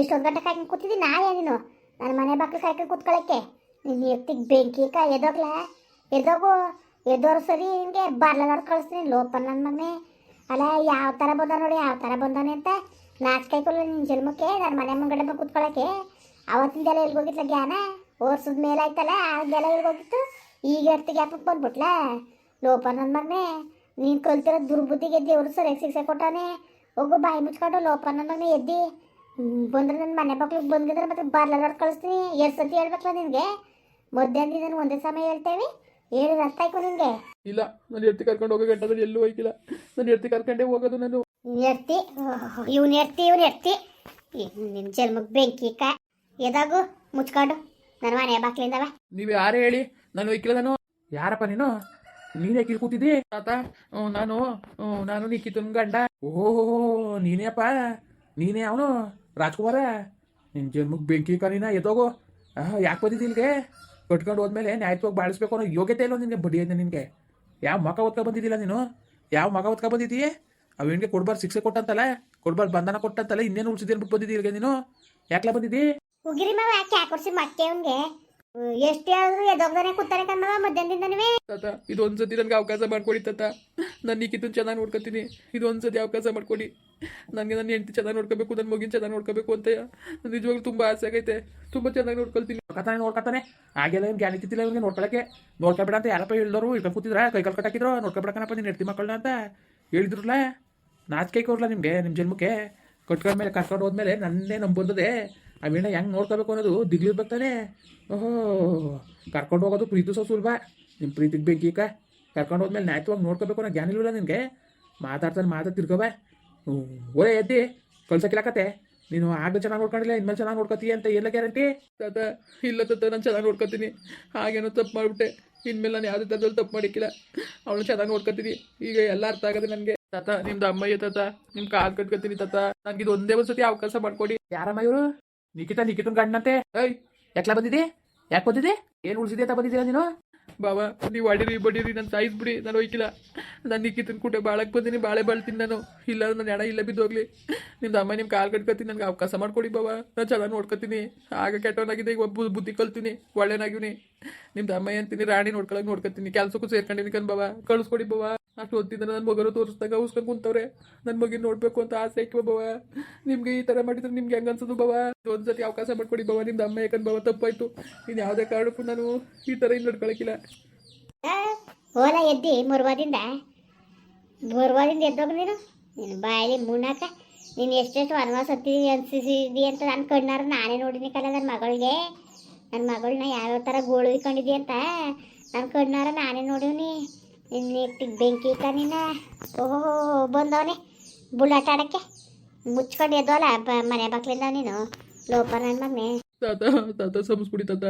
ಎಷ್ಟೊಂದು ಗಂಟೆ ಕಾಯ್ಕೊಂಡು ಕೂತಿದ್ದಿ? ನಾ ಏನೇನು ನನ್ನ ಮನೆ ಬಾಕ್ಲು ಕಾಯ್ಕೊಂಡು ಕೂತ್ಕೊಳ್ಳೋಕ್ಕೆ ನಿನ್ನ ಎತ್ತಿಗೆ ಬೆಂಕಿ ಕಾ ಎದೋಗ್ಲ ಎದೋಗು ಎದೋರು ಸರಿ ನಿನಗೆ ನೋಡಿ ಕಳಿಸ್ತೀನಿ. ಲೋಪ ನನ್ನ ಮಗನೇ. ಅಲ್ಲ ಯಾವ ಥರ ಬಂದ ನೋಡಿ, ಯಾವ ಥರ ಬಂದಾನೆ ಅಂತ ನಾಚ್ಕಾಯ್ಕೊಲ್ಲ ನಿನ್ನ ಜನ್ಮಕ್ಕೆ ನನ್ನ ಮನೆ ಮುಂಗಡೆ ಬಂದು ಕೂತ್ಕೊಳ್ಳೋಕ್ಕೆ ಅವತ್ತಿಂದೆಲ್ಲ ಎಲ್ಗೋಗಿತ್ಲ ಜ್ಞಾನ? ಓರ್ಸದ ಮೇಲೆ ಆಯ್ತಲ್ಲ ಆಗೆಲ್ಲ ಎಲ್ಗೋಗಿತ್ತು ಈಗ ಎರ್ತಿಗೆ ಯಾಕೆ ಬಂದ್ಬಿಟ್ಲ? ಲೋಪ ನನ್ನ ಮಗನೇ, ನೀನು ಕಲ್ತಿರೋ ದುರ್ಬುದ್ಧಿಗೆ ದೇವ್ರು ಸರಿಯಾಗಿ ಶಿಕ್ಷೆ ಕೊಟ್ಟಾನೆ. ಹೋಗು, ಬಾಯಿ ಮುಚ್ಕೊಂಡು ಲೋಪ ನನ್ನ ಮಗನೇ ಎದ್ದಿ. ಬಂದ್ರೆ ನನ್ನ ಮನೆ ಮಕ್ಳಿಗೆ ಬಂದಿದ್ರೆ ಮತ್ತೆ ಬಾರ್ಲಾಡ್ ಕಳಿಸ್ತೀನಿ. ಎರಡು ಸತಿ ಹೇಳ್ಬೇಕಲ್ಲ ನಿನಗೆ? ಮಧ್ಯಾಹ್ನದಿಂದ ನಾನು ಒಂದೇ ಸಮಯ ಹೇಳ್ತೇವೆ. ಹೇಳಿ ಅರ್ಥ ಆಯ್ತು ನಿನಗೆ. ಇಲ್ಲ ನಾನು ಎತ್ತಿ ಕರ್ಕೊಂಡು ಹೋಗೋ ಗಂಟದಲ್ಲಿ ಎಲ್ಲೂ ಹೋಯ್ಕಿಲ್ಲ. ನಾನು ಎತ್ತಿ ಕರ್ಕೊಂಡೇ ಹೋಗೋದು ನಾನು. ನೀನು ಎರ್ತಿ ಇವ್ನು ಎರ್ತಿ ಇವ್ನು ಎರ್ತಿ ನಿನ್ನ ಜನ್ಮಕ್ಕೆ ಬೆಂಕಿ ಕಾ ಎದಾಗು? ಮುಚ್ಕೊಂಡು. ನನ್ನ ಮನೆ ಬಾಕ್ಲಿಂದವ ನೀವು ಯಾರು ಹೇಳಿ ನಾನು ಹೋಯ್ಕಿಲ್ಲ ನಾನು. ಯಾರಪ್ಪ ನೀನು? ನೀನೇ ಕಿಲ್ ಕೂತಿದ್ದಿ? ತಾತ ನಾನು ನಾನು ನಿಕ್ಕಿತನ ಗಂಡ. ಓಹೋ ನೀನೇಪ್ಪ? ನೀನೇ ಅವನು? ರಾಜ್ಕುಮಾರ ನಿನ್ನ ಜನ್ಮಕ್ಕೆ ಬೆಂಕಿ ಕರೀನ ಎದೋಗೋ? ಯಾಕೆ ಬಂದಿದ್ದಿ ಇಲ್ಲಿಗೆ? ಕಟ್ಕೊಂಡು ಹೋದ್ಮೇಲೆ ನ್ಯಾಯತ್ವಾಗಿ ಬಾಳಿಸ್ಬೇಕು ಅನ್ನೋ ಯೋಗ್ಯತೆ ಇಲ್ಲ ನಿನಗೆ ಬಡಿ ಇದೆ ನಿನಗೆ? ಯಾವ ಮಕ ಹೊತ್ಕೊ ಬಂದಿದ್ದಿಲ್ಲ ನೀನು? ಯಾವ ಮಗ ಹೊತ್ಕೊ ಬಂದಿದ್ದೀಯ ಅವೇನಿಗೆ ಕೊಡ್ಬಾರ್ದು ಶಿಕ್ಷೆ ಕೊಟ್ಟಂತಲ್ಲ ಕೊಡ್ಬಾರ್ದು ಬಂಧನ ಕೊಟ್ಟಂತಲ್ಲ ಇನ್ನೇನು ಉಳಿಸಿದ್ದು ಅನ್ಬಿಟ್ಟು ಬಂದಿದ್ದಿ ಇಲ್ಲಿಗೆ ನೀನು? ಯಾಕ್ಲ ಬಂದಿದ್ದಿ? ಉಗಿರಿ ಮಾವ ಯಾಕೆ ಹಾಕೊಡ್ಸಿ ಮತ್ತೆ ಅವನಿಗೆ? ಎಷ್ಟೇ ಆದ್ರೂ ಎದೋಗ್ದಾನೆ ಕೂತಾನೆ ಕಣ್ಣವ ಮಧ್ಯಾಹ್ನದಿಂದನೇ ತಾತ ಇದೊಂದ್ಸತಿ ನನಗೆ ಅವಕಾಶ ಮಾಡ್ಕೊಡಿ ತಾತ. ನಾನು ನಿಕ್ಕಿದ್ದನ್ನು ಚೆನ್ನಾಗಿ ನೋಡ್ಕೊತೀನಿ. ಇದೊಂದ್ಸತಿ ಅವಕಾಶ ಮಾಡ್ಕೊಡಿ. ನನಗೆ ನನ್ನ ಹೆಂಡತಿ ಚೆನ್ನಾಗಿ ನೋಡ್ಕೋಬೇಕು ನನ್ನ ಮಗಿನ ಚೆನ್ನಾಗಿ ನೋಡ್ಕೋಬೇಕು ಅಂತ ನಿಜವಾಗ್ಲೂ ತುಂಬ ಆಸೆ ಆಗೈತೆ. ತುಂಬ ಚೆನ್ನಾಗಿ ನೋಡ್ಕೊಳ್ತೀನಿ. ನೋಡ್ಕೊತಾನೆ ನೋಡ್ಕೊತಾನೆ. ಆಗೆಲ್ಲ ಏನು ಗ್ಯಾನಿ ಕಿತ್ತಿಲ್ಲ ಇವ್ನಿಗೆ ನೋಡ್ಕೊಳಕ್ಕೆ. ನೋಡ್ಕೊಬೇಡ ಅಂತ ಯಾರಪ್ಪ ಹೇಳಿದವರು ಇಳ್ಕೊಂಡು ಕೂತಿದ್ರ? ಕೈ ಕಾಲು ಕಟ್ಟಾಕಿದ್ರು ನೋಡ್ಕೊಬೇಡಕನಪ್ಪ ನೀನು ಹೆಂಡತಿ ಮಕ್ಕಳನ್ನ ಅಂತ ಹೇಳಿದ್ರಲ್ಲ. ನಾಚಿಕೆ ಕೊಡ್ಲ ನಿಮಗೆ ನಿಮ್ಮ ಜನ್ಮಕ್ಕೆ. ಕಟ್ಕೊಂಡ್ಮೇಲೆ ಕರ್ಕೊಂಡು ಹೋದ್ಮೇಲೆ ನನ್ನೇ ನಂಬಂದದೆ ವೀಣ ಹೆಂಗೆ ನೋಡ್ಕೋಬೇಕು ಅನ್ನೋದು ದಿಗ್ಲಿಗೆ ಬರ್ತಾನೆ ಓಹೋ, ಕರ್ಕೊಂಡು ಹೋಗೋದು ಪ್ರೀತಿ ಸೋ ಸುಲಭ. ನಿಮ್ಮ ಪ್ರೀತಿಗೆ ಬೆಂಕಿಕ ಕರ್ಕೊಂಡು ಹೋದ್ಮೇಲೆ ನ್ಯಾಯವಾಗಿ ನೋಡ್ಕೋಬೇಕು ಅನ್ನೋ ಜ್ಞಾನ ಇಲ್ವಲ್ಲ ನಿನಗೆ? ಮಾತಾಡ್ತಾನೆ ಮಾತಾಡ್ ತಿರ್ಕೋಬ ಓರೇ ಎದ್ದಿ ಕಳ್ಸಕ್ಕಿಲ್ಲಕತ್ತೆ ನೀನು ಆಗ ಚೆನ್ನಾಗಿ ನೋಡ್ಕೊಂಡಿಲ್ಲ ಇನ್ಮೇಲೆ ಚೆನ್ನಾಗಿ ನೋಡ್ಕೊತೀಯ ಅಂತ ಎಲ್ಲ ಗ್ಯಾರಂಟಿ ತಾತ ಇಲ್ಲ ತಾತ ನಾನು ಚೆನ್ನಾಗಿ ನೋಡ್ಕೊತೀನಿ. ಹಾಗೇನೋ ತಪ್ಪು ಮಾಡಿಬಿಟ್ಟೆ. ಇನ್ಮೇಲೆ ನಾನು ಯಾವುದೇ ಥರದಲ್ಲಿ ತಪ್ಪು ಮಾಡಿಕ್ಕಿಲ್ಲ. ಅವಳು ಚೆನ್ನಾಗಿ ನೋಡ್ಕೊತೀನಿ. ಈಗ ಎಲ್ಲ ಅರ್ಥ ಆಗದೆ ನನಗೆ. ತಾತ ನಿಮ್ದು ಅಮ್ಮಯ್ಯ ತಾತ ನಿಮ್ ಕಾಲ್ ಕಟ್ಕೊತೀನಿ ತಾತ. ನನಗೆ ಇದು ಒಂದೇ ಒಂದು ಸತಿ ಅವಕಾಶ ಮಾಡ್ಕೊಡಿ. ಯಾರಮ್ಮ ಇವರು? ನಿಖಿತ ನಿಖಿತನ್ ಗಂಡನಂತೆ? ಏಯ್ ಯಾಕ್ಲ ಬಂದಿದೆ ಯಾಕೆ ಬಂದಿದೆ ಏನು ಉಳಿಸಿದೆ ಅಂತ ಬಂದಿದ್ದೀರಾ ನೀನು? ಬಾಬಾ ನೀವು ಅಡಿರಿ ಬಡೀರಿ, ನಾನು ಸಾಯಿಸ್ಬಿಡಿ ನಾನು ಹೋಯ್ಕಿಲ್ಲ. ನಾನು ಇಕ್ಕಿತ್ತಿನ ಕೂಟೆ ಬಾಳಕ್ಕೆ ಬಂದೀನಿ, ಬಾಳೆ ಬಾಳ್ತೀನಿ ನಾನು. ಇಲ್ಲ ನಾನು ಎಣ ಇಲ್ಲ ಬಿದ್ದೋಗ್ಲಿ. ನಿಮ್ದು ಅಮ್ಮ ನಿಮ್ಮ ಕಾಲು ಕಟ್ಕೊತೀನಿ ನನಗೆ ಅವಕಾಶ ಮಾಡ್ಕೊಡಿ ಬಾಬಾ ನಾನು ಚೆನ್ನಾಗಿ ನೋಡ್ಕೊತೀನಿ ಆಗ ಕೆಟ್ಟವನಾಗಿದೆ ಈಗ ಒಬ್ಬ ಬುದ್ಧಿ ಕಲ್ತೀನಿ ಒಳ್ಳೆನಾಗಿವ್ನಿ ನಿಮ್ದು ಅಮ್ಮ ಅಂತೀನಿ, ರಾಣಿ ನೋಡ್ಕೊಳಕ್ಕೆ ನೋಡ್ಕೊತೀನಿ ಕೆಲಸಕ್ಕೂ ಸೇರ್ಕೊಂಡಿನಿ ಕಣ್ ಬಾಬಾ ಕಳಿಸ್ಕೊಡಿ ಬಾಬಾ ಅಷ್ಟು ಹೊತ್ತಿಂದ ನನ್ನ ಮಗನು ತೋರಿಸ್ದಾಗ ಉಸ್ಕೊಂಡು ಕುಂತವ್ರೆ. ನನ್ನ ಮಗಿನ ನೋಡ್ಬೇಕು ಅಂತ ಆಸೆ ಐಕ್ವ ಬವ ನಿಮ್ಗೆ ಈ ತರ ಮಾಡಿದ್ರೆ ನಿಮ್ಗೆ ಹೆಂಗ ಅನ್ಸೋದು ಬಾವ ಒಂದ್ಸತಿ ಅವಕಾಶ ಮಾಡ್ಕೊಡಿ ಬವ ನಿಮ್ದು ಅಮ್ಮ ಯಾಕಂದ್ ಬವ ತಪ್ಪಾಯ್ತು. ಇನ್ನು ಯಾವುದೇ ಕಾರಣಕ್ಕೂ ನಾನು ಈ ಥರ ಇಲ್ಲಿ ನಡ್ಕೊಳಕಿಲ್ಲ ಓಲ ಎದ್ದಿ ಮುರ್ವಾದಿಂದ. ಮುರ್ವಾದಿಂದ ಎದ್ದೋಗ ನೀನು? ನೀನು ಬಾಯಲ್ಲಿ ಮುಣಾಕ. ನೀನು ಎಷ್ಟೆಷ್ಟು ವನವಾಸ ಹತ್ತಿದೀನಿ ಅನ್ಸಿಸಿದಿ ಅಂತ ನಾನು ಕಣ್ಣಾರ ನಾನೇ ನೋಡಿನಿ ಕಲ ನನ್ನ ಮಗಳಿಗೆ. ನನ್ನ ಮಗಳನ್ನ ಯಾವ್ಯಾವ ಥರ ಗೋಳು ಇಕ್ಕೊಂಡಿದ್ದಿ ಅಂತ ನನ್ನ ಕಣ್ಣಾರ ನಾನೇ ನೋಡಿವ್ನಿ. ನಿನ್ನ ಎತ್ತಿಗೆ ಬೆಂಕಿ ಇಟ್ಟ ನೀನ ಓಹೋ ಬಂದವನೆ. ಬುಳ್ಳಾಟ ಆಡಕ್ಕೆ. ಮುಚ್ಕೊಂಡು ಎದ್ದೋಲ್ಲ ಮನೆ ಬಾಕ್ಲಿಂದ ನೀನು. ಲೋಪ ನನ್ನ ಮಗನೇ. ತಾತ ತಾತ ಸಂಸ್ಬಿಡಿ ತಾತ.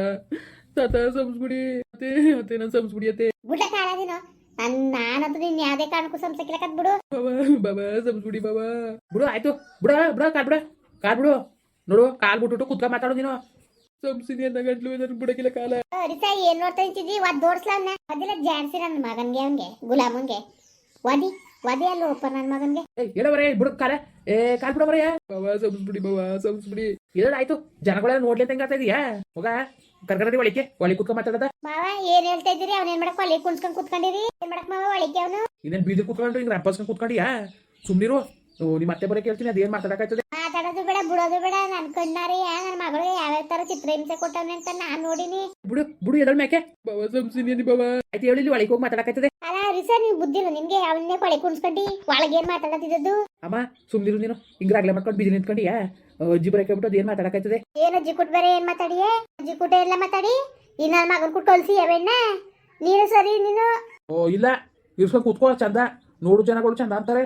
ತಾತ ಸಂಸ್ಬಿಡಿ ಅತ್ತೆ ಅತ್ತೆ ನಾನು ಸಂಸ್ಬಿಡಿ ಅತ್ತೆ. ಬುಡ್ಡ ಕಾಲ ನೀನು. ನನ್ನ ನಾನಂತೂ ನೀನು ಯಾವುದೇ ಕಾರಣಕ್ಕೂ ಸಂಸಕ್ಕಿಲಕತ್ ಬಿಡು. ಬಾಬಾ ಬಾಬಾ ಸಂಸ್ಬಿಡಿ ಬಾಬಾ. ಬಿಡು ಆಯ್ತು. ಬಿಡ ಬಿಡ ಕಾಲ್ ಬಿಡ ಕಾಲ್ ಬಿಡು ನೋಡು ಕಾಲ್ ಬಿಟ್ಬಿಟ್ಟು ಕುತ್ಕ ಮಾತಾಡೋ ನೀನು. ಸಂಸಿನಿ ಅಂದ ಗಂಟ್ಲು ಬುಡಕಿಲ್ಲ ಕಾಲ? ಅರಿಸ ಏನ್ ನೋಡ್ತಾ ನಿಂತಿದ್ದಿ? ಒದ್ ದೋಡ್ಸ್ಲವ್ನ ಅದಿಲ್ಲ ಜಾಡ್ಸಿ ನನ್ನ ಮಗನ್ಗೆ ಅವನ್ಗೆ ಗುಲಾಮನ್ಗೆ ವದಿ ವದಿ ಅಲ್ಲ ಒಪ್ಪ ನನ್ನ ಮಗನ್ಗೆ. ಹೇಳವರೇ ಬಿಡು ಕಾಲ. ಏ ಕಾಲ್ ಬಿಡವರೇ ಬಾಬಾ ಸಂಸ್ಬಿಡಿ ಬಾಬಾ ಸಂಸ್ಬಿಡಿ. ಆಯ್ತು? ಜನಗಳೆಲ್ಲ ನೋಡ್ಲಿ ಅಂತ ಆಗ್ತಾ ಇದೀಯಾ? ಹೋಗ ಕರ್ಕರದಿ ಒಳಿಕೆ ಒಳಗೆ ಕುತ್ಕ ಮಾತಾಡದ. ಮಾವ ಏನ್ ಹೇಳ್ತಾ ಇದ್ದೀರಿ? ಅವ್ನ ಏನ್ ಮಾಡಕ್ ಒಳಿ ಕುಣ್ಸ್ಕೊಂಡ್ ಕುತ್ಕೊಂಡಿರಿ ಏನ್ ಮಾಡಕ್ ಮಾವ ಒಳಿಕೆ ಅವನು? ಇನ್ನೇನ್ ಬೀದಿ ಕುತ್ಕೊಂಡ್ರಿ ಹಿಂಗ್ ರಂಪಸ್ಕೊಂಡು ಕುತ್ಕೊಂಡಿಯಾ? ಸುಮ್ನಿರು. ನಿಮ್ಮ ಅತ್ತೆ ಬರೋಕೆ ಕೇಳ್ತೀನಿ ಅದೇನು ಮಾತಾಡಕಾಯ್ತದೆ ಮಾತಾಡೋದು ಬೇಡ ಬಿಡೋದು ಬೇಡ ನನ್ ಕಣ್ಣಾರಿ ನನ್ನ ಮಗಳಿಗೆ ಯಾವ್ಯಾವ ತರ ಚಿತ್ರಹಿಂಸೆ ಕೊಟ್ಟವನೆ ಅಂತ ನಾನ್ ನೋಡಿನಿ. ಬಿಡು ಬಿಡು ಎದಳ ಮೇಕೆ ಬಾಬಾ ಸಂಸಿನಿ ಬಾಬಾ ಆಯ್ತು ಹೇಳಿ ಒಳಗೆ ಹೋಗಿ ಮಾತಾಡಕಾಯ್ತದೆ ಅಲ್ಲ ರಿಸಾ ನೀವು ಬುದ್ಧಿಲ್ಲ ನಿಮ್ಗೆ ಅವನ್ನೇ ಕೊಳೆ ಕುಣ್ಸ್ಕೊಂಡಿ ಒಳಗೆ ಏನ್ ಮಾತಾಡತ್ತಿದ್ದು ಅಮ್ಮ ಸುಮ್ನಿರು ನೀನು. ಹಿಂಗೆ ರಾಗ್ಲೆ ಮಾಡ್ಕೊಂಡು ಬಿಜಿ ನಿಂತ್ಕೊಂಡಿಯಾ ಅಜ್ಜಿ ಬರೋಕೆ ಬಿಟ್ಟು ಅದೇನ್ ಮಾತಾಡಕ್ಕಾಯ್ತದೆ ಏನ್ ಅಜ್ಜಿ ಕುಟ್ ಬೇರೆ ಏನ್ ಮಾತಾಡಿಯೇ? ಅಜ್ಜಿ ಕುಟ ಎಲ್ಲ ಮಾತಾಡಿ? ಈ ನನ್ನ ಮಗನ್ ಕುಟ್ ಕಳ್ಸಿ ಯಾವೆಣ್ಣ ನೀನು ಸರಿ ನೀನು? ಓ ಇಲ್ಲ. ಇರ್ಸ್ಕೊಂಡು ಕೂತ್ಕೋ ಚಂದ. ನೋಡು ಜನಗಳು ಚಂದ ಅಂತಾರೆ.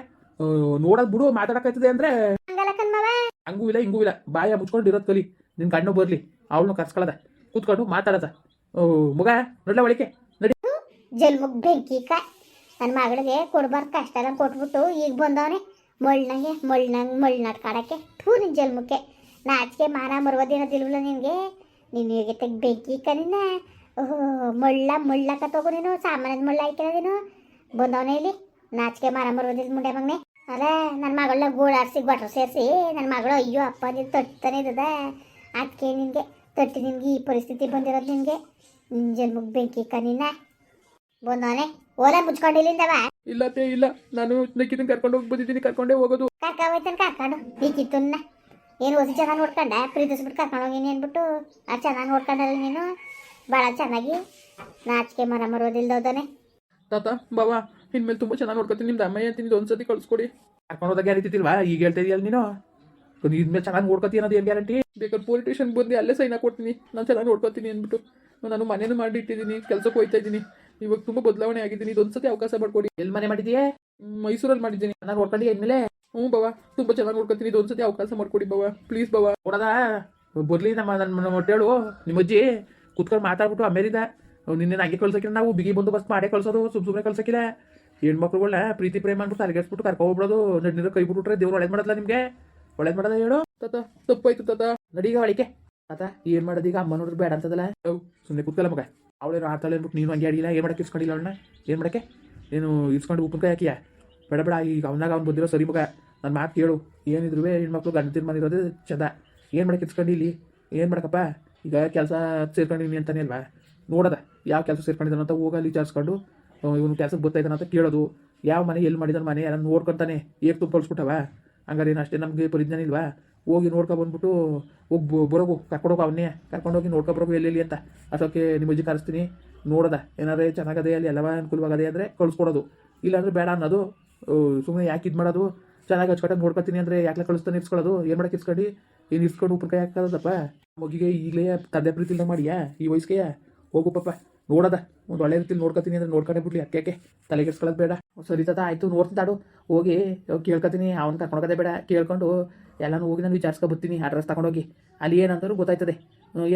ನೋಡೋದು ಬಿಡು ಮಾತಾಡಕ್ಕಾಯ್ತದೆ ಅಂದ್ರೆ. ಹಂಗೂ ಇಲ್ಲ ಹಿಂಗೂ ಇಲ್ಲ. ಬಾಯ ಮುಚ್ಕೊಂಡು ಇರೋದ್ ಕಲಿ. ನಿನ್ ಕಣ್ಣು ಬರ್ಲಿ. ಅವಳನ್ನ ಕರ್ಸ್ಕೊಳದ. ಕೂತ್ಕೊಂಡು ಮಾತಾಡದ. ಮಗ ನೋಡ್ಲ ಒಳಿಕೆ ನಡಿ. ಜಲ್ಮುಗ್ ಬೆಂಕಿ ಕಾಯ್ ನನ್ನ ಮಗಳಿಗೆ ಕೊಡ್ಬಾರ್ದು ಕಷ್ಟ ಎಲ್ಲ ಕೊಟ್ಬಿಟ್ಟು ಈಗ ಬಂದವನೇ. ಮಳ್ಳನಂಗೆ ಮಳ್ಳನಂಗೆ ಮಳ್ಳನಾಟ್ ಕಾಡಕ್ಕೆ ಟೂ ನಿನ್ ಜಲ್ಮಕ್ಕೆ ನಾಚಿಕೆ ಮಾನ ಮರುವದಿನದಿಲ್ವಲ್ಲ ನಿನಗೆ? ನೀನು ಹೇಗೆ ತೆಗ್ ಬೆಂಕಿ ಕನಿನ ಓಹೋ ಮಳ್ಳ ಮಳ್ಳಕ ತಗೋ ನೀನು. ಸಾಮಾನ್ಯದ ಮಳ್ಳ ಹಾಕಿರೋದೇನು ಬಂದವನೇ ಇಲ್ಲಿ. ನಾಚಿಕೆ ಮಾನ ಮರುವದಿಲ್ ಮುಂಡೆ ಮಗನೆ. ಅಲ್ಲ ನನ್ನ ಮಗಳನ್ನ ಗೂಡಾಡ್ಸಿ ಗೊಟ್ರು ಸೇರಿಸಿ ನನ್ನ ಮಗಳು ಅಯ್ಯೋ ಅಪ್ಪ ನೀನು ತೊಟ್ತಾನೆ ಇದ್ದದ. ಅದಕ್ಕೆ ನಿನಗೆ ತೊಟ್ಟಿ ನಿನಗೆ ಈ ಪರಿಸ್ಥಿತಿ ಬಂದಿರೋದು ನಿನಗೆ. ನಿನ್ನ ಜನ್ಮಕ್ಕೆ ಬೆಂಕಿ ಕನಿನ ಬಂದವನೆ ಓಲ ಮುಚ್ಕೊಂಡಿಲ್ಲಿಂದವ ಇಲ್ಲತ್ತೆ ಇಲ್ಲ ನಾನು ನಕ್ಕಿದ್ದನ್ನು ಕರ್ಕೊಂಡು ಹೋಗಿ ಬಂದಿದ್ದೀನಿ ಕರ್ಕೊಂಡೇ ಹೋಗೋದು. ಕರ್ಕ ಹೋಯ್ತಾನೆ ಕರ್ಕೊಂಡು. ಈಕಿತ್ತನ್ನ. ಏನು ಹೊಸ ಚೆನ್ನಾಗಿ ನೋಡ್ಕೊಂಡ? ಪ್ರೀತಿಸ್ಬಿಟ್ಟು ಕರ್ಕೊಂಡು ಹೋಗಿನಿ ಅಂದ್ಬಿಟ್ಟು ಆ ಚೆನ್ನಾಗಿ ನೋಡ್ಕೊಂಡಲ್ಲ ನೀನು? ಭಾಳ ಚೆನ್ನಾಗಿ ನಾಚಿಕೆ ಮರ ಮರೋದಿಲ್ದೋದನೆ ತಾತ ಬಾವ ಇನ್ಮೇಲೆ ತುಂಬ ಚೆನ್ನಾಗಿ ನೋಡ್ಕೊತೀನಿ ನಿಮ್ದು ಅಮ್ಮಯ್ಯ ಅಂತೀನಿ ಒಂದ್ಸತಿ ಕಳ್ಸ್ಕೊಡಿ. ಕರ್ಕೊಂಡು ಹೋದಾಗ ಗ್ಯಾರಂಟಿತಿಲ್ವಾ ಈಗ ಹೇಳ್ತಾ ಇದೆಯಲ್ಲ ನೀನು? ಇದ್ಮೇಲೆ ಚೆನ್ನಾಗಿ ನೋಡ್ಕೊತೀನಿ ಅನ್ನೋದು ಏನು ಗ್ಯಾರಂಟಿ ಬೇಕಾದ್ರೆ ಪೊಲೀಸ್ ಸ್ಟೇಷನ್ ಬಂದು ಅಲ್ಲೇ ಸೈನ್ ಹಾಕೊಡ್ತೀನಿ ನಾನು ಚೆನ್ನಾಗಿ ನೋಡ್ಕೊತೀನಿ ಅಂದ್ಬಿಟ್ಟು. ನಾನು ಮನೇನು ಮಾಡಿ ಇಟ್ಟಿದ್ದೀನಿ ಕೆಲಸಕ್ಕೆ ಹೋಗ್ತಾ ಇದ್ದೀನಿ. ಇವಾಗ ತುಂಬಾ ಬದಲಾವಣೆ ಆಗಿದ್ದೀನಿ ಇದೊಂದ್ಸತಿ ಅವಕಾಶ ಮಾಡ್ಕೊಡಿ. ಎಲ್ಲಿ ಮನೆ ಮಾಡಿದೀಯೇ ಮೈಸೂರಲ್ಲಿ ಮಾಡಿದ್ದೀನಿ. ನಾನು ನೋಡ್ಕೊಂಡು ಇದ್ಮೇಲೆ ಹ್ಞೂ ಬಾವ ತುಂಬ ಚೆನ್ನಾಗಿ ನೋಡ್ಕೊತೀನಿ ಇದೊಂದ್ಸತಿ ಅವಕಾಶ ಮಾಡ್ಕೊಡಿ ಬಾವ ಪ್ಲೀಸ್ ಬಾವ ಕೊಡದ? ಬರ್ಲಿ ನಮ್ಮ ನನ್ನ ಹೊಟ್ಟೇಳು. ನಿಮ್ಮ ಅಜ್ಜಿ ಕುತ್ಕೊಂಡು ಮಾತಾಡ್ಬಿಟ್ಟು ಅಮೇರಿದ. ನಿನ್ನೆ ಹಂಗೆ ಕಳ್ಸಕಿಲ್ಲ ನಾವು ಬಿಗಿ ಬಂದೋಬಸ್ತ್ ಮಾಡೇ ಕಳ್ಸೋದು ಸುಮ್ ಸುಮ್ಮನೆ ಕಳ್ಸಕ್ಕಿಲ್ಲ ಹೆಣ್ಮಕ್ಳುಗಳನ್ನ ಪ್ರೀತಿ ಪ್ರೇಮ ಅಂದ್ಬಿಟ್ಟು ಅಲ್ಲಿಗೆಸ್ಬಿಟ್ಟು ಕರ್ಕೊಬಿಡೋದು. ನಡ್ನಿರ ಕೈ ಬಿಟ್ಬಿಟ್ರೆ ದೇವ್ರು ಒಳ್ಳೇದು ಮಾಡಲ್ಲ ನಿಮಗೆ? ಒಳ್ಳೇದು ಮಾಡೋದ ಹೇಳು? ತಾತ, ತಪ್ಪಾಯ್ತು ತಾತ. ನಡೀಗ ಅಳಿಕೆ. ತಾತ, ಏನು ಮಾಡೋದು ಈಗ ಅಮ್ಮ ಬೇಡ ಅಂತದಲ್ಲ. ಸುಮ್ಮನೆ ಕುತ್ಕಲ್ಲ ಮಗ. ಅವಳೇನು ಆಡ್ತಾಳೆ ಅಂದ್ಬಿಟ್ಟು ನೀನು ಹಂಗೆ ಅಡಿಲ್ಲ ಏನು ಮಾಡಕ್ಕೆ ಇಸ್ಕೊಂಡಿಲ್ಲ ಅವಳನ್ನ? ಏನು ಮಾಡಕ್ಕೆ? ನೀನು ಇಸ್ಕೊಂಡು ಉಪ್ಪಿನಕಾಯಿ ಹಾಕಿಯ? ಬೇಡ ಬೇಡ, ಈಗ ಅವನಾಗ ಅವ್ನು ಬಂದಿರೋ ಸರಿ ಮಗ. ನನ್ನ ಮಾತು ಕೇಳು. ಏನಿದ್ರು ಹೆಣ್ಮಕ್ಳು ಗಂಡ ತೀರ್ಮಾನ ಇರೋದು ಚಂದ. ಏನು ಮಾಡಕ್ಕೆ ಇಸ್ಕೊಂಡಿಲ್ಲಿ ಏನು ಮಾಡಕ್ಕಪ್ಪ ಈಗ ಕೆಲಸ ಸೇರ್ಕೊಂಡಿನಿ ಅಂತಾನೆ ಅಲ್ವಾ? ನೋಡದ, ಯಾವ ಕೆಲಸ ಸೇರ್ಕೊಂಡಿದ್ದಾನಂತ ಹೋಗಲ್ಲಿ ವಿಚಾರಿಸ್ಕೊಂಡು ಇವನು ಕೆಲಸಕ್ಕೆ ಬರ್ತಾ ಅಂತ ಕೇಳೋದು. ಯಾವ ಮನೆ, ಎಲ್ಲಿ ಮಾಡಿದಾನ ಮನೆ ಅದನ್ನು ನೋಡ್ಕೊತಾನೆ. ಏಕ್ ತುಂಬ ಕಳಿಸ್ಬಿಟ್ಟವ ಹಂಗಾರೆ ಏನು ಅಷ್ಟೇ ನಮಗೆ ಪರಿಜ್ಞಾನ ಇಲ್ವಾ? ಹೋಗಿ ನೋಡ್ಕೊ ಬಂದ್ಬಿಟ್ಟು ಹೋಗಿ ಬರೋಗು, ಕರ್ಕೊಂಡೋಗು ಅವನ್ನೇ. ಕರ್ಕೊಂಡೋಗಿ ನೋಡ್ಕೊ ಬರೋಗು ಎಲ್ಲೆಲ್ಲಿ ಅಂತ. ಅಷ್ಟಕ್ಕೆ ನಿಮ್ಮ ಅಜ್ಜಿ ಕರೆಸ್ತೀನಿ. ನೋಡೋದ. ಏನಾದ್ರೆ ಚೆನ್ನಾಗದೆ, ಅಲ್ಲಿ ಎಲ್ಲವ ಅನುಕೂಲವಾಗದೆ ಅಂದರೆ ಕಳಿಸ್ಕೊಡೋದು. ಇಲ್ಲಾಂದ್ರೆ ಬೇಡ ಅನ್ನೋದು. ಸುಮ್ಮನೆ ಯಾಕೆ ಇದು ಮಾಡೋದು? ಚೆನ್ನಾಗಿ ಹಚ್ಕಟ್ಟಾಗಿ ನೋಡ್ಕೊತೀನಿ ಅಂದರೆ ಯಾಕೆ ಕಳಿಸ್ತಾನೆ ಇಸ್ಕೊಳ್ಳೋದು ಏನು ಮಾಡೋಕೆ ಇಸ್ಕೊಂಡು ಏನು ಇಸ್ಕೊಂಡು ಉಪ್ರಕಾಯಿ ಹಾಕೋದಪ್ಪ ಮಗಿಗೆ ಈಗಲೇ ತಂದೆ ಪ್ರೀತಿಲ್ಲ ಮಾಡಿಯಾ? ಈ ವಯಸ್ಸಿಗೆ ಹೋಗು ಪಾಪ. ನೋಡದ. ಒಂದು ಒಳ್ಳೆ ರೀತಿ ನೋಡ್ಕೊತೀನಿ ಅಂದ್ರೆ ನೋಡ್ಕೊಂಡೇ ಬಿಡ್ಲಿ ಅಕ್ಕೆ ತಲೆ ಕೆಡ್ಸ್ಕೊಳ್ಳೋದು ಬೇಡ. ಸರಿ ತಾತ, ಆಯ್ತು, ನೋಡ್ತೀನಿ ಹೋಗಿ ಕೇಳ್ಕೊತೀನಿ. ಅವ್ನು ಕರ್ಕೊಂಡೋಗೋದೇ ಬೇಡ. ಕೇಳ್ಕೊಂಡು ಎಲ್ಲಾನು ಹೋಗಿ ನಾನು ವಿಚಾರಿಸ್ಕೊ ಬರ್ತೀನಿ ಅಡ್ರೆಸ್ ತಗೊಂಡೋಗಿ ಅಲ್ಲಿ ಏನಂತಾರು ಗೊತ್ತಾಯ್ತದೆ.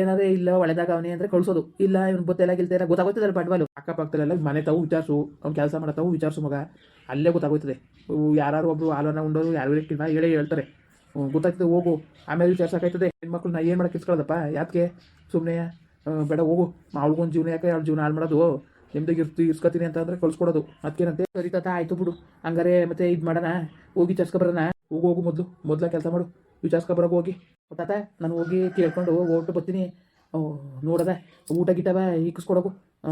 ಏನಾದ್ರೆ ಇಲ್ಲ, ಒಳ್ಳೆದಾಗ ಅವನೇ ಅಂದರೆ ಕಳ್ಸೋದು. ಇಲ್ಲ, ಇವ್ನು ಗೊತ್ತಿಲ್ಲ ಗಿಲ್ತಿಲ್ಲ ಗೊತ್ತಾಗೋಯ್ತದಲ್ಲ ಬಂಡವಾಳು? ಅಕ್ಕಪಕ್ಕದಲ್ಲೆಲ್ಲ ಮನೆ ತಾವು ವಿಚಾರಿಸು. ಅವ್ನು ಕೆಲಸ ಮಾಡತಾವು ವಿಚಾರಿಸು ಮಗ. ಅಲ್ಲೇ ಗೊತ್ತಾಗೋಯ್ತದೆ. ಯಾರು ಒಬ್ರು ಹಾಲನ್ನ ಉಂಡೋರು, ಯಾರು ಇಟ್ಟಿಲ್ಲ ಹೇಳೇ ಹೇಳ್ತಾರೆ. ಗೊತ್ತಾಗ್ತದೆ ಹೋಗು. ಆಮೇಲೆ ವಿಚಾರಿಸೋಕಾಯ್ತದೆ ಹೆಣ್ಮಕ್ಳು ನಾ ಏನು ಮಾಡಕ್ಕೆ ಇಸ್ಕೊಳ್ಳೋದಪ್ಪ? ಯಾಕೆ ಸುಮ್ಮನೆ ಬೇಡ ಹೋಗು. ಅವಳಿಗೊಂದು ಜೀವನ ಯಾಕೆ ಅವ್ಳ ಜೀವನ ಹಾಳು ಮಾಡೋದು. ನಿಮ್ದಾಗ ಇರ್ತಿ ಇರ್ಸ್ಕೊತೀನಿ ಅಂತ ಅಂದ್ರೆ ಕಳ್ಸ್ಕೊಡೋದು. ಅದಕ್ಕೇನಂತೆ ಸರಿ ತಾತ ಆಯ್ತು ಬಿಡು. ಹಂಗಾರೆ ಮತ್ತೆ ಇದು ಮಾಡೋಣ. ಹೋಗಿ ವಿಚಾರಿಸ್ಕೊ ಬರೋಣ ಹೋಗು ಹೋಗು ಮೊದಲು. ಮೊದಲ ಕೆಲಸ ಮಾಡು. ವಿಚಾರ್ಸ್ಕೊ ಬರೋಕೆ ಹೋಗಿ ತಾತ ನಾನು ಹೋಗಿ ಕೇಳ್ಕೊಂಡು ಹೋಗ್ಬಿಟ್ಟು ಬರ್ತೀನಿ. ನೋಡದ. ಊಟ ಗಿಟ್ಟವ ಈಗಿಸ್ಕೊಡೋಕು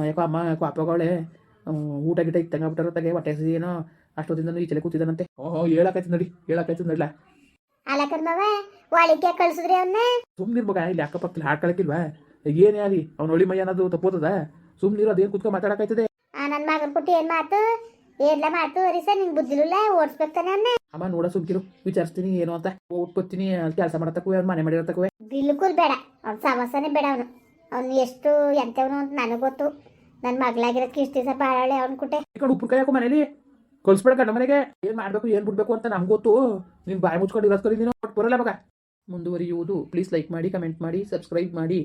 ಯಾಕೋ ಅಮ್ಮ ಯಾಕೋ ಅಪ್ಪಗಳೆ ಊಟ ಗಿಟ ಇತ್ತಂಗಾಗ್ಬಿಟ್ಟಾರ ತಗೆ ಹೊಟ್ಟೆ ಏನೋ ಅಷ್ಟೊತ್ತಿಂದ ಈಚೆಲೆ ಕೂತಿದ್ದಾನಂತೆ ಓಹೋ ಹೇಳಕ್ಕಾಯ್ತು ನಡಿ ಹೇಳಕ್ಕಾಯ್ತು ನೋಡ್ಲ. ಸುಮ್ಮನಿರ್ ಮಗ ಇಲ್ಲಿ ಅಕ್ಕಪಕ್ಕದಲ್ಲಿ ಹಾಡ್ಕೊಳಕ್ಕಿಲ್ವಾ ಏನೇ ಆಗಲಿ ಅವ್ನ ಒಳಿ ಮೈ ಅನ್ನೋದು ತಪ್ಪೋತದ? ಸುಮ್ಮನಿರು ಅದೇನು ಕುತ್ಕೊಂಡು ಮಾತಾಡಕಾಯ್ತದೆ? ನನ್ನ ಮಗನ ಪುಟ್ಟಿ ಏನ್ ಮಾತು? ಏನ್ಲ ಮಾತು? ರೀ ಸರ್ ನಿಂಗೆ ಬುದ್ಧಿಲಿಲ್ಲ ಓಡಿಸ್ಬೇಕಾನೆ ಅಮ್ಮ ನೋಡ ಸುಮ್ಕಿರು ವಿಚಾರಿಸ್ತೀನಿ ಏನು ಅಂತ. ಹೋಗ್ಬತ್ತೀನಿ ಕೆಲಸ ಮಾಡತಕ್ಕೂ ಮನೆ ಮಾಡಿರತಕ್ಕೂ ಬಿಲ್ಕುಲ್ ಬೇಡ ಅವ್ನ ಸಮಸ್ಯೆನೇ ಬೇಡ ಅವನು. ಅವ್ನು ಎಷ್ಟು ಎಂತವನು ಅಂತ ನನಗೆ ಗೊತ್ತು. ನನ್ನ ಮಗಳಾಗಿರೋದಕ್ಕೆ ಇಷ್ಟು ದಿವಸ ಬಾಳೆ ಅವ್ನ ಕುಟೆ. ಉಪ್ಪು ಕೈ ಮನೇಲಿ. ಕಳ್ಸ್ಬೇಡ ಕಣ್ಣ ಮನೆಗೆ. ಏನು ಮಾಡಬೇಕು ಏನು ಬಿಡ್ಬೇಕು ಅಂತ ನಮ್ಗೆ ಗೊತ್ತು. ನೀನು ಬಾಯಿ ಮುಚ್ಕೊಂಡು ಇರೋದು ನೀನು. ಒಟ್ಟು ಬರಲ್ಲ ಮಗ. ಮುಂದುವರಿಯುವುದು. ಪ್ಲೀಸ್ ಲೈಕ್ ಮಾಡಿ ಕಮೆಂಟ್ ಮಾಡಿ ಸಬ್ಸ್ಕ್ರೈಬ್ ಮಾಡಿ.